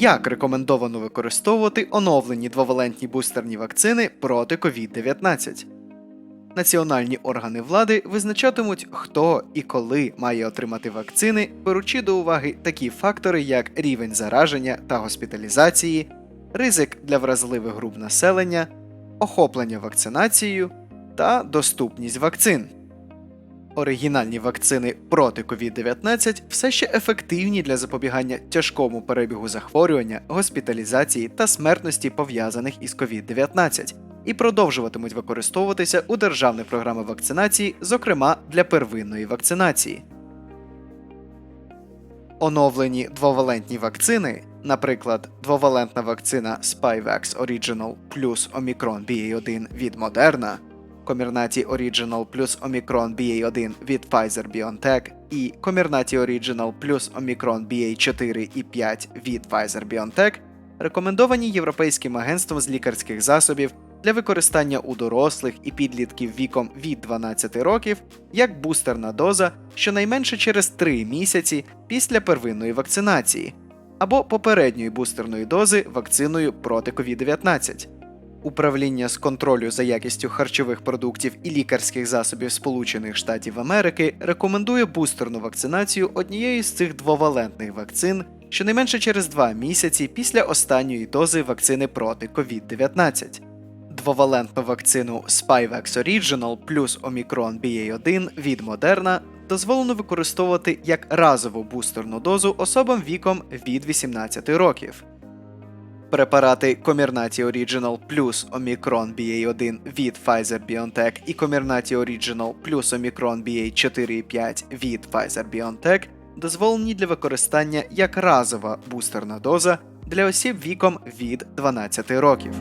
Як рекомендовано використовувати оновлені двовалентні бустерні вакцини проти COVID-19? Національні органи влади визначатимуть, хто і коли має отримати вакцини, беручи до уваги такі фактори, як рівень зараження та госпіталізації, ризик для вразливих груп населення, охоплення вакцинацією та доступність вакцин. Оригінальні вакцини проти COVID-19 все ще ефективні для запобігання тяжкому перебігу захворювання, госпіталізації та смертності пов'язаних із COVID-19 і продовжуватимуть використовуватися у державних програмах вакцинації, зокрема для первинної вакцинації. Оновлені двовалентні вакцини, наприклад, двовалентна вакцина Spikevax Original плюс Omicron BA1 від Moderna, Comirnaty Original плюс Omicron BA1 від Pfizer-BioNTech і Comirnaty Original плюс Omicron BA4 і 5 від Pfizer-BioNTech рекомендовані Європейським агентством з лікарських засобів для використання у дорослих і підлітків віком від 12 років як бустерна доза щонайменше через 3 місяці після первинної вакцинації або попередньої бустерної дози вакциною проти COVID-19. Управління з контролю за якістю харчових продуктів і лікарських засобів Сполучених Штатів Америки рекомендує бустерну вакцинацію однієї з цих двовалентних вакцин щонайменше через 2 місяці після останньої дози вакцини проти COVID-19. Двовалентну вакцину Spikevax Original плюс Omicron BA1 від Moderna дозволено використовувати як разову бустерну дозу особам віком від 18 років. Препарати Comirnaty Original плюс Omicron BA1 від Pfizer-BioNTech і Comirnaty Original плюс Omicron BA4,5 від Pfizer-BioNTech дозволені для використання як разова бустерна доза для осіб віком від 12 років.